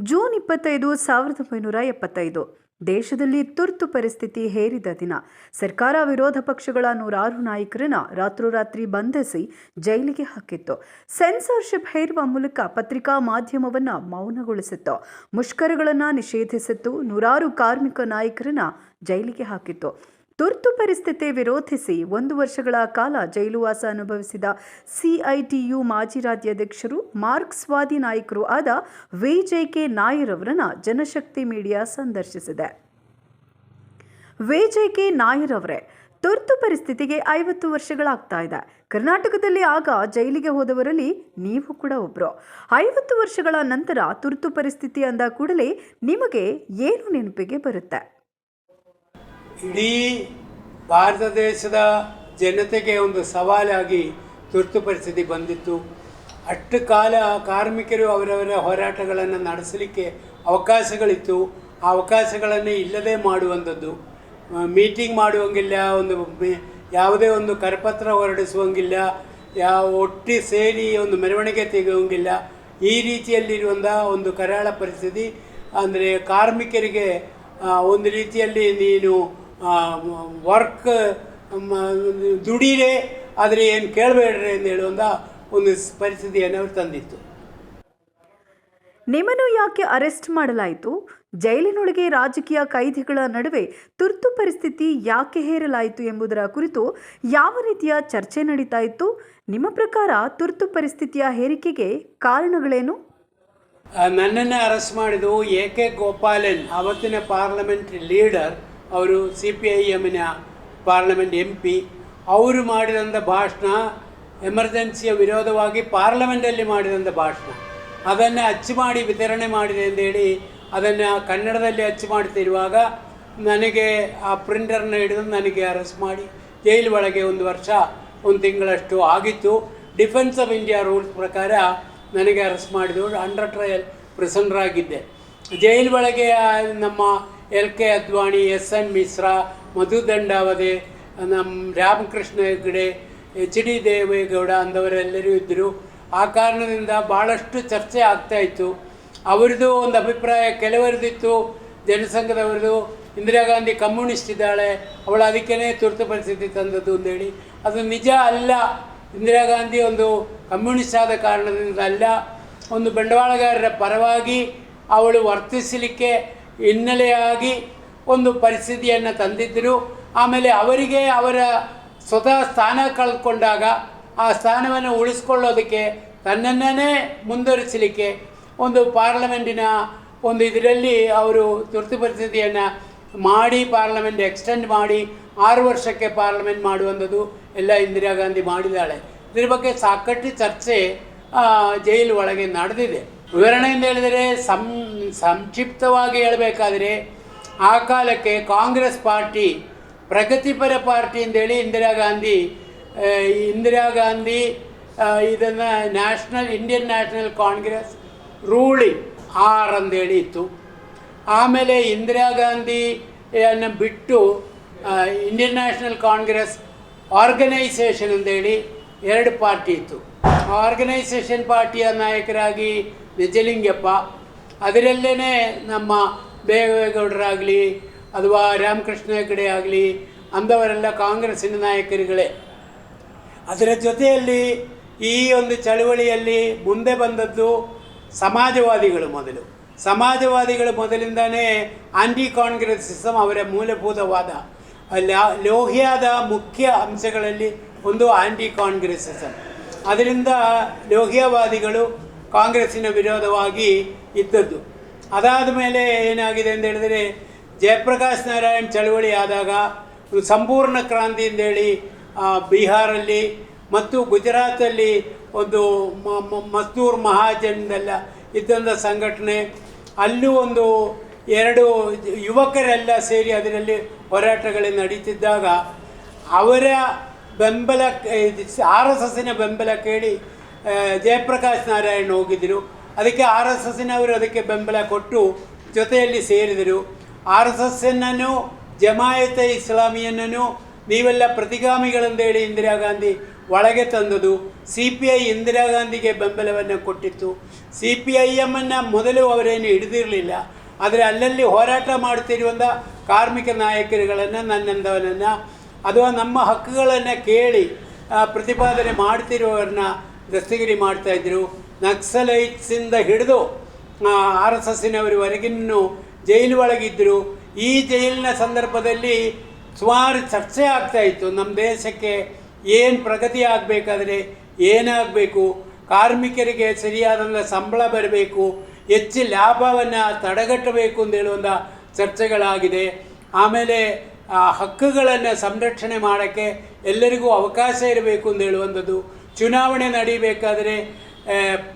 June ಇಪ್ಪತ್ತೈದು, ಸಾವಿರದ ಒಂಬೈನೂರ ಎಪ್ಪತ್ತೈದು. ದೇಶದಲ್ಲಿ ತುರ್ತು ಪರಿಸ್ಥಿತಿ ಹೇರಿದ ದಿನ. ಸರ್ಕಾರ ವಿರೋಧ ಪಕ್ಷಗಳ ನೂರಾರು ನಾಯಕರನ್ನ ರಾತ್ರೋರಾತ್ರಿ ಬಂಧಿಸಿ ಜೈಲಿಗೆ ಹಾಕಿತ್ತು. ಸೆನ್ಸಾರ್ಶಿಪ್ ಹೇರುವ ಮೂಲಕ ಪತ್ರಿಕಾ ಮಾಧ್ಯಮವನ್ನ ಮೌನಗೊಳಿಸಿತ್ತು. ಮುಷ್ಕರಗಳನ್ನು ನಿಷೇಧಿಸಿತ್ತು ನೂರಾರು ಕಾರ್ಮಿಕ ನಾಯಕರನ್ನ ಜೈಲಿಗೆ ಹಾಕಿತ್ತು. ತುರ್ತು ಪರಿಸ್ಥಿತಿ ವಿರೋಧಿಸಿ ಒಂದು ವರ್ಷಗಳ ಕಾಲ ಜೈಲುವಾಸ ಅನುಭವಿಸಿದ ಸಿಐಟಿಯು ಮಾಜಿ ರಾಜ್ಯಾಧ್ಯಕ್ಷರು ಮಾರ್ಕ್ಸ್ವಾದಿ ನಾಯಕರು ಆದ ವಿಜೆಕೆ ನಾಯರ್ ಅವರನ್ನು ಜನಶಕ್ತಿ ಮೀಡಿಯಾ ಸಂದರ್ಶಿಸಿದೆ. ವಿಜೆಕೆ ನಾಯರ್ ಅವರೇ, ತುರ್ತು ಪರಿಸ್ಥಿತಿಗೆ ಐವತ್ತು ವರ್ಷಗಳಾಗ್ತಾ ಇದೆ. ಕರ್ನಾಟಕದಲ್ಲಿ ಆಗ ಜೈಲಿಗೆ ಹೋದವರಲ್ಲಿ ನೀವು ಕೂಡ ಒಬ್ಬರು ಐವತ್ತು ವರ್ಷಗಳ ನಂತರ ತುರ್ತು ಪರಿಸ್ಥಿತಿ ಅಂದ ಕೂಡಲೇ ನಿಮಗೆ ಏನು ನೆನಪಿಗೆ ಬರುತ್ತೆ? ಇಡೀ ಭಾರತ ದೇಶದ ಜನತೆಗೆ ಒಂದು ಸವಾಲಾಗಿ ತುರ್ತು ಪರಿಸ್ಥಿತಿ ಬಂದಿತ್ತು. ಅಷ್ಟು ಕಾಲ ಕಾರ್ಮಿಕರು ಅವರವರ ಹೋರಾಟಗಳನ್ನು ನಡೆಸಲಿಕ್ಕೆ ಅವಕಾಶಗಳಿತ್ತು. ಆ ಅವಕಾಶಗಳನ್ನು ಇಲ್ಲದೆ ಮಾಡುವಂಥದ್ದು. ಮೀಟಿಂಗ್ ಮಾಡುವಂಗಿಲ್ಲ, ಒಂದು ಯಾವುದೇ ಒಂದು ಕರಪತ್ರ ಹೊರಡಿಸುವಂಗಿಲ್ಲ ಯಾವ ಒಟ್ಟಿ ಸೇರಿ ಒಂದು ಮೆರವಣಿಗೆ ತೆಗೆಯುವಂಗಿಲ್ಲ. ಈ ರೀತಿಯಲ್ಲಿರುವಂಥ ಒಂದು ಕರಾಳ ಪರಿಸ್ಥಿತಿ. ಅಂದರೆ ಕಾರ್ಮಿಕರಿಗೆ ಒಂದು ರೀತಿಯಲ್ಲಿ ನೀನು ವರ್ಕ್ ದುಡೀರೆ ಆದರೆ ಏನು ಕೇಳಬೇಡ್ರಿ ಅಂತ ಹೇಳುವಂಥ ಒಂದು ಪರಿಸ್ಥಿತಿಯನ್ನು ಅವರು ತಂದಿತ್ತು. ನಿಮ್ಮನ್ನು ಯಾಕೆ ಅರೆಸ್ಟ್ ಮಾಡಲಾಯಿತು? ಜೈಲಿನೊಳಗೆ ರಾಜಕೀಯ ಕೈದಿಗಳ ನಡುವೆ ತುರ್ತು ಪರಿಸ್ಥಿತಿ ಯಾಕೆ ಹೇರಲಾಯಿತು ಎಂಬುದರ ಕುರಿತು ಯಾವ ರೀತಿಯ ಚರ್ಚೆ ನಡೀತಾ ಇತ್ತು? ನಿಮ್ಮ ಪ್ರಕಾರ ತುರ್ತು ಪರಿಸ್ಥಿತಿಯ ಹೇರಿಕೆಗೆ ಕಾರಣಗಳೇನು? ನನ್ನನ್ನೇ ನನ್ನನ್ನು ಅರೆಸ್ಟ್ ಮಾಡಿದ್ದು ಎ ಕೆ ಗೋಪಾಲನ್ ಆವತ್ತಿನ ಪಾರ್ಲಿಮೆಂಟ್ ಲೀಡರ್. ಅವರು ಸಿ ಪಿ ಐ ಎಮ್ಮಿನ ಪಾರ್ಲಿಮೆಂಟ್ ಎಂ ಪಿ ಅವರು ಮಾಡಿದಂಥ ಭಾಷಣ ಎಮರ್ಜೆನ್ಸಿಯ ವಿರೋಧವಾಗಿ ಪಾರ್ಲಮೆಂಟಲ್ಲಿ ಮಾಡಿದಂಥ ಭಾಷಣ. ಅದನ್ನು ಅಚ್ಚು ಮಾಡಿ ವಿತರಣೆ ಮಾಡಿದೆ ಅಂತೇಳಿ ಅದನ್ನು ಕನ್ನಡದಲ್ಲಿ ಅಚ್ಚು ಮಾಡ್ತಿರುವಾಗ ನನಗೆ ಆ ಪ್ರಿಂಟರ್ನ ಹಿಡಿದು ನನಗೆ ಅರೆಸ್ಟ್ ಮಾಡಿ ಜೈಲು ಒಳಗೆ ಒಂದು ವರ್ಷ, ಒಂದು ತಿಂಗಳಷ್ಟು ಆಗಿತ್ತು. ಡಿಫೆನ್ಸ್ ಆಫ್ ಇಂಡಿಯಾ ರೂಲ್ಸ್ ಪ್ರಕಾರ ನನಗೆ ಅರೆಸ್ಟ್ ಮಾಡಿದವರು ಅಂಡರ್ ಟ್ರಯಲ್ ಪ್ರೆಸೆಂಟ್ರಾಗಿದ್ದೆ ಜೈಲು ಒಳಗೆ ನಮ್ಮ L K Advani, S N Mishra Madhu Dandavate ನಮ್ಮ ರಾಮಕೃಷ್ಣ ಹೆಗ್ಡೆ ಎಚ್ ಡಿ ದೇವೇಗೌಡ ಅಂದವರೆಲ್ಲರೂ ಇದ್ದರು. ಆ ಕಾರಣದಿಂದ ಭಾಳಷ್ಟು ಚರ್ಚೆ ಆಗ್ತಾ ಇತ್ತು. ಅವರದ್ದು ಒಂದು ಅಭಿಪ್ರಾಯ ಕೆಲವರದಿತ್ತು. ಜನಸಂಘದವರದು, ಇಂದಿರಾ ಗಾಂಧಿ ಕಮ್ಯುನಿಸ್ಟ್ ಇದ್ದಾಳೆ, ಅವಳು ಅದಕ್ಕೇ ತುರ್ತು ಪರಿಸ್ಥಿತಿ ತಂದದ್ದು ಅಂತೇಳಿ ಅದು ನಿಜ ಅಲ್ಲ. ಇಂದಿರಾ ಗಾಂಧಿ ಒಂದು ಕಮ್ಯುನಿಸ್ಟ್ ಆದ ಕಾರಣದಿಂದ ಅಲ್ಲ. ಒಂದು ಬಂಡವಾಳಗಾರರ ಪರವಾಗಿ ಅವಳು ವರ್ತಿಸಲಿಕ್ಕೆ ಹಿನ್ನೆಲೆಯಾಗಿ ಒಂದು ಪರಿಸ್ಥಿತಿಯನ್ನು ತಂದಿದ್ದರು ಆಮೇಲೆ ಅವರಿಗೆ ಅವರ ಸ್ವತಃ ಸ್ಥಾನ ಕಳೆದುಕೊಂಡಾಗ ಆ ಸ್ಥಾನವನ್ನು ಉಳಿಸ್ಕೊಳ್ಳೋದಕ್ಕೆ ತನ್ನನ್ನೇ ಮುಂದುವರಿಸಲಿಕ್ಕೆ ಒಂದು ಪಾರ್ಲಮೆಂಟಿನ ಒಂದು ಇದರಲ್ಲಿ ಅವರು ತುರ್ತು ಪರಿಸ್ಥಿತಿಯನ್ನು ಮಾಡಿ, ಪಾರ್ಲಮೆಂಟ್ ಎಕ್ಸ್ಟೆಂಡ್ ಮಾಡಿ, ಆರು ವರ್ಷಕ್ಕೆ ಪಾರ್ಲಮೆಂಟ್ ಮಾಡುವಂಥದ್ದು ಎಲ್ಲ ಇಂದಿರಾ ಗಾಂಧಿ ಮಾಡಿದ್ದಾಳೆ. ಇದ್ರ ಬಗ್ಗೆ ಸಾಕಷ್ಟು ಚರ್ಚೆ ಜೈಲು ಒಳಗೆ ನಡೆದಿದೆ. ವಿವರಣೆಯಿಂದ ಹೇಳಿದರೆ ಸಂ ಸಂಕ್ಷಿಪ್ತವಾಗಿ ಹೇಳಬೇಕಾದ್ರೆ, ಆ ಕಾಲಕ್ಕೆ ಕಾಂಗ್ರೆಸ್ ಪಾರ್ಟಿ, ಪ್ರಗತಿಪರ ಪಾರ್ಟಿ ಅಂತೇಳಿ ಇಂದಿರಾ ಗಾಂಧಿ ಇಂದಿರಾ ಗಾಂಧಿ ಇದನ್ನು national, Indian national Congress ruling R ಅಂತೇಳಿ ಇತ್ತು. ಆಮೇಲೆ ಇಂದಿರಾ ಗಾಂಧಿಯನ್ನು ಬಿಟ್ಟು ಇಂಡಿಯನ್ ನ್ಯಾಷನಲ್ ಕಾಂಗ್ರೆಸ್ ಆರ್ಗನೈಸೇಷನ್ ಅಂತೇಳಿ ಎರಡು ಪಾರ್ಟಿ ಇತ್ತು. ಆರ್ಗನೈಸೇಷನ್ ಪಾರ್ಟಿಯ ನಾಯಕರಾಗಿ ನಿಜಲಿಂಗಪ್ಪ ಅದರಲ್ಲೇ ನಮ್ಮ ದೇವೇಗೌಡರಾಗಲಿ ಅಥವಾ ರಾಮಕೃಷ್ಣ ಹೆಗಡೆ ಆಗಲಿ ಅಂಥವರೆಲ್ಲ ಕಾಂಗ್ರೆಸ್ಸಿನ ನಾಯಕರುಗಳೇ. ಅದರ ಜೊತೆಯಲ್ಲಿ ಈ ಒಂದು ಚಳುವಳಿಯಲ್ಲಿ ಮುಂದೆ ಬಂದದ್ದು ಸಮಾಜವಾದಿಗಳು ಮೊದಲು. ಸಮಾಜವಾದಿಗಳು ಮೊದಲಿಂದನೇ ಆಂಟಿ ಕಾಂಗ್ರೆಸ್ ಸಿಸ್ಟಮ್ ಅವರ ಮೂಲಭೂತವಾದ ಲೋಹಿಯಾದ ಮುಖ್ಯ ಅಂಶಗಳಲ್ಲಿ ಒಂದು ಆಂಟಿ ಕಾಂಗ್ರೆಸ್ ಸಿಸ್ಟಮ್ ಅದರಿಂದ ಲೋಹಿಯಾವಾದಿಗಳು ಕಾಂಗ್ರೆಸ್ಸಿನ ವಿರೋಧವಾಗಿ ಇದ್ದದ್ದು. ಅದಾದ ಮೇಲೆ ಏನಾಗಿದೆ ಅಂತ ಹೇಳಿದರೆ, ಜಯಪ್ರಕಾಶ್ ನಾರಾಯಣ್ ಚಳವಳಿ ಆದಾಗ ಸಂಪೂರ್ಣ ಕ್ರಾಂತಿ ಅಂತೇಳಿ ಬಿಹಾರಲ್ಲಿ ಮತ್ತು ಗುಜರಾತಲ್ಲಿ ಒಂದು ಮಸ್ತೂರ್ ಮಹಾಜನ್ದೆಲ್ಲ ಇದ್ದಂಥ ಸಂಘಟನೆ, ಅಲ್ಲೂ ಒಂದು ಎರಡು ಯುವಕರೆಲ್ಲ ಸೇರಿ ಅದರಲ್ಲಿ ಹೋರಾಟಗಳು ನಡೀತಿದ್ದಾಗ ಅವರ ಬೆಂಬಲ, ಆರ್ ಎಸ್ ಎಸ್ಸಿನ ಬೆಂಬಲ ಕೇಳಿ ಜಯಪ್ರಕಾಶ್ ನಾರಾಯಣ್ ಹೋಗಿದ್ದರು ಅದಕ್ಕೆ ಆರ್ ಎಸ್ ಎಸ್ಸಿನವರು ಅದಕ್ಕೆ ಬೆಂಬಲ ಕೊಟ್ಟು ಜೊತೆಯಲ್ಲಿ ಸೇರಿದರು. ಆರ್ ಎಸ್ ಎಸ್ಸನ್ನು ಜಮಾಯತೆ ಇಸ್ಲಾಮಿಯನ್ನು ನೀವೆಲ್ಲ ಪ್ರತಿಗಾಮಿಗಳಂದೇಳಿ ಇಂದಿರಾ ಗಾಂಧಿ ಒಳಗೆ ತಂದದು. ಸಿ ಪಿ ಐ ಇಂದಿರಾ ಗಾಂಧಿಗೆ ಬೆಂಬಲವನ್ನು ಕೊಟ್ಟಿತ್ತು. ಸಿ ಪಿ ಐ ಎಮ್ಮನ್ನು ಮೊದಲು ಅವರೇನು ಹಿಡಿದಿರಲಿಲ್ಲ. ಆದರೆ ಅಲ್ಲಲ್ಲಿ ಹೋರಾಟ ಮಾಡುತ್ತಿರುವಂಥ ಕಾರ್ಮಿಕ ನಾಯಕರುಗಳನ್ನು ನನ್ನಂದವನನ್ನು ಅಥವಾ ನಮ್ಮ ಹಕ್ಕುಗಳನ್ನು ಕೇಳಿ ಪ್ರತಿಪಾದನೆ ಮಾಡ್ತಿರುವವರನ್ನ ದಸ್ತಗಿರಿ ಮಾಡ್ತಾಯಿದ್ರು ನಕ್ಸಲೈಟ್ಸಿಂದ ಹಿಡಿದು ಆರ್ ಎಸ್ ಎಸ್ಸಿನವರವರೆಗಿನ್ನೂ ಜೈಲು ಒಳಗಿದ್ದರು ಈ ಜೈಲಿನ ಸಂದರ್ಭದಲ್ಲಿ ಸುಮಾರು ಚರ್ಚೆ ಆಗ್ತಾ ಇತ್ತು. ನಮ್ಮ ದೇಶಕ್ಕೆ ಏನು ಪ್ರಗತಿ ಆಗಬೇಕಾದ್ರೆ ಏನಾಗಬೇಕು? ಕಾರ್ಮಿಕರಿಗೆ ಸರಿಯಾದಂಥ ಸಂಬಳ ಬರಬೇಕು, ಹೆಚ್ಚು ಲಾಭವನ್ನು ತಡೆಗಟ್ಟಬೇಕು ಅಂತ ಹೇಳುವಂಥ ಚರ್ಚೆಗಳಾಗಿದೆ. ಆಮೇಲೆ, ಆ, ಹಕ್ಕುಗಳನ್ನು ಸಂರಕ್ಷಣೆ ಮಾಡೋಕ್ಕೆ ಎಲ್ಲರಿಗೂ ಅವಕಾಶ ಇರಬೇಕು ಅಂತ ಹೇಳುವಂಥದ್ದು. ಚುನಾವಣೆ ನಡೀಬೇಕಾದರೆ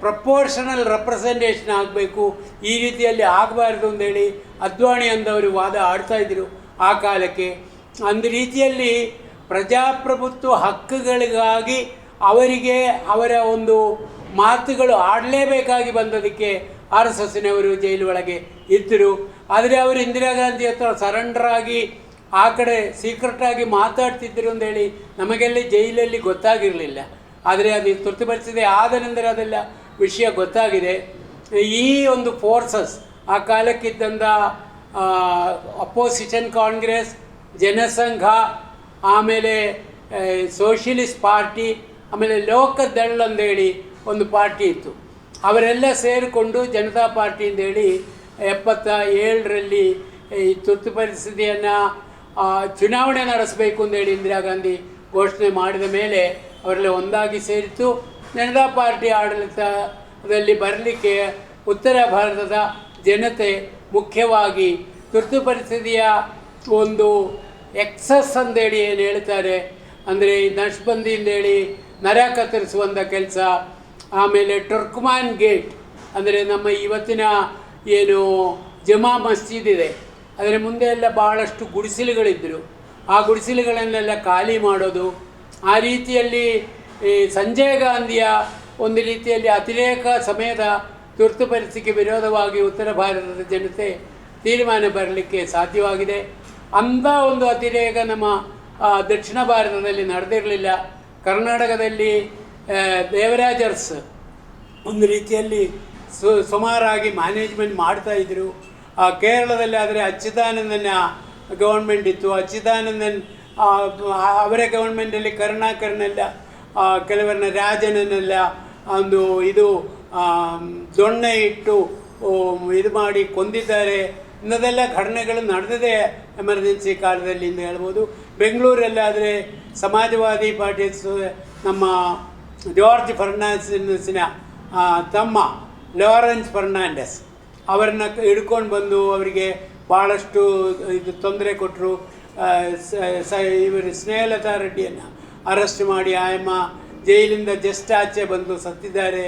ಪ್ರಪೋರ್ಷನಲ್ ರೆಪ್ರೆಸೆಂಟೇಷನ್ ಆಗಬೇಕು. ಈ ರೀತಿಯಲ್ಲಿ ಆಗಬಾರ್ದು ಅಂತೇಳಿ ಅದ್ವಾಣಿ ಅಂದವರು ವಾದ ಆಡ್ತಾ ಇದ್ರು ಆ ಕಾಲಕ್ಕೆ. ಅಂದ ರೀತಿಯಲ್ಲಿ ಪ್ರಜಾಪ್ರಭುತ್ವ ಹಕ್ಕುಗಳಿಗಾಗಿ ಅವರಿಗೆ ಅವರ ಒಂದು ಮಾತುಗಳು ಆಡಲೇಬೇಕಾಗಿ ಬಂದದಕ್ಕೆ ಆರ್ ಎಸ್ ಎಸ್ನವರು ಜೈಲು ಒಳಗೆ ಇದ್ದರು. ಆದರೆ ಅವರು ಇಂದಿರಾ ಗಾಂಧಿ ಹತ್ರ ಸರೆಂಡರ್ ಆಗಿ ಆ ಕಡೆ ಸೀಕ್ರೆಟಾಗಿ ಮಾತಾಡ್ತಿದ್ದರು ಅಂತೇಳಿ ನಮಗೆಲ್ಲ ಜೈಲಲ್ಲಿ ಗೊತ್ತಾಗಿರಲಿಲ್ಲ. ಆದರೆ ಅದು ತೃಪ್ತಿಪಡಿಸಿದೆ ನಂತರ ಅದೆಲ್ಲ ವಿಷಯ ಗೊತ್ತಾಗಿದೆ. ಈ ಒಂದು ಫೋರ್ಸಸ್ ಆ ಕಾಲಕ್ಕಿದ್ದಂಥ ಅಪೋಸಿಷನ್ ಕಾಂಗ್ರೆಸ್ ಜನಸಂಘ, ಆಮೇಲೆ ಸೋಷಿಯಲಿಸ್ಟ್ ಪಾರ್ಟಿ ಆಮೇಲೆ ಲೋಕದಳ್ ಅಂದೇಳಿ ಒಂದು ಪಾರ್ಟಿ ಇತ್ತು. ಅವರೆಲ್ಲ ಸೇರಿಕೊಂಡು ಜನತಾ ಪಾರ್ಟಿ ಅಂತೇಳಿ ಎಪ್ಪತ್ತ ಏಳರಲ್ಲಿ ಈ ತುರ್ತು ಪರಿಸ್ಥಿತಿಯನ್ನು ಚುನಾವಣೆ ನಡೆಸಬೇಕು ಅಂತೇಳಿ ಇಂದಿರಾ ಗಾಂಧಿ ಘೋಷಣೆ ಮಾಡಿದ ಮೇಲೆ ಅವರೆಲ್ಲ ಒಂದಾಗಿ ಸೇರಿತು. ಜನತಾ ಪಾರ್ಟಿ ಆಡಳಿತದಲ್ಲಿ ಬರಲಿಕ್ಕೆ ಉತ್ತರ ಭಾರತದ ಜನತೆ ಮುಖ್ಯವಾಗಿ ತುರ್ತು ಪರಿಸ್ಥಿತಿಯ ಒಂದು ಎಕ್ಸಸ್ ಅಂತೇಳಿ ಏನು ಹೇಳ್ತಾರೆ ಅಂದರೆ ನಶ್ಬಂದಿ ಅಂತೇಳಿ ನರ ಕತ್ತರಿಸುವಂಥ ಕೆಲಸ. ಆಮೇಲೆ ಟರ್ಕ್ಮಾನ್ ಗೇಟ್ ಅಂದರೆ ನಮ್ಮ ಇವತ್ತಿನ ಏನು ಜಮಾ ಮಸ್ಜಿದ್ ಇದೆ. ಅದರ ಮುಂದೆ ಎಲ್ಲ ಭಾಳಷ್ಟು ಗುಡಿಸಿಲುಗಳಿದ್ದರು ಆ ಗುಡಿಸಿಲುಗಳನ್ನೆಲ್ಲ ಖಾಲಿ ಮಾಡೋದು ಆ ರೀತಿಯಲ್ಲಿ ಈ ಸಂಜಯ್ ಗಾಂಧಿಯ ಒಂದು ರೀತಿಯಲ್ಲಿ ಅತಿರೇಕ ಸಮಯದ ತುರ್ತು ಪರಿಸ್ಥಿತಿಗೆ ವಿರೋಧವಾಗಿ ಉತ್ತರ ಭಾರತದ ಜನತೆ ತೀರ್ಮಾನ ಬರಲಿಕ್ಕೆ ಸಾಧ್ಯವಾಗಿದೆ. ಅಂಥ ಒಂದು ಅತಿರೇಕ ನಮ್ಮ ದಕ್ಷಿಣ ಭಾರತದಲ್ಲಿ ನಡೆದಿರಲಿಲ್ಲ. ಕರ್ನಾಟಕದಲ್ಲಿ ದೇವರಾಜರ್ಸ್ ಒಂದು ರೀತಿಯಲ್ಲಿ ಸು ಸುಮಾರಾಗಿ ಮ್ಯಾನೇಜ್ಮೆಂಟ್ ಮಾಡ್ತಾ ಇದ್ದರು ಆ, ಕೇರಳದಲ್ಲಿ ಆದರೆ ಅಚ್ಯುತಾನಂದನ ಗೌರ್ಮೆಂಟ್ ಇತ್ತು. ಅಚ್ಯುತಾನಂದನ್ ಅವರ ಗೌರ್ಮೆಂಟಲ್ಲಿ ಕರುಣಾಕರನೆಲ್ಲ ಆ, ಕೆಲವರನ್ನ ರಾಜನನ್ನೆಲ್ಲ ಒಂದು ಇದು ದೊಣ್ಣೆ ಇಟ್ಟು ಇದು ಮಾಡಿ ಕೊಂದಿದ್ದಾರೆ ಇನ್ನದೆಲ್ಲ ಘಟನೆಗಳು ನಡೆದಿದೆ ಎಮರ್ಜೆನ್ಸಿ ಕಾಲದಲ್ಲಿ ಎಂದು ಹೇಳ್ಬೋದು. ಬೆಂಗಳೂರಲ್ಲಾದರೆ ಸಮಾಜವಾದಿ ಪಾರ್ಟಿ ನಮ್ಮ ಜಾರ್ಜ್ ಫರ್ನಾಂಡಿಸಿನ ತಮ್ಮ ಲಾರೆನ್ಸ್ ಫರ್ನಾಂಡಸ್ ಅವರನ್ನ ಹಿಡ್ಕೊಂಡು ಬಂದು ಅವರಿಗೆ ಭಾಳಷ್ಟು ಇದು ತೊಂದರೆ ಕೊಟ್ಟರು ಇವರು ಸ್ನೇಹಲತಾ ರೆಡ್ಡಿಯನ್ನು ಅರೆಸ್ಟ್ ಮಾಡಿ ಆಯಮ್ಮ ಜೈಲಿಂದ ಜಸ್ಟ್ ಆಚೆ ಬಂದು ಸತ್ತಿದ್ದಾರೆ.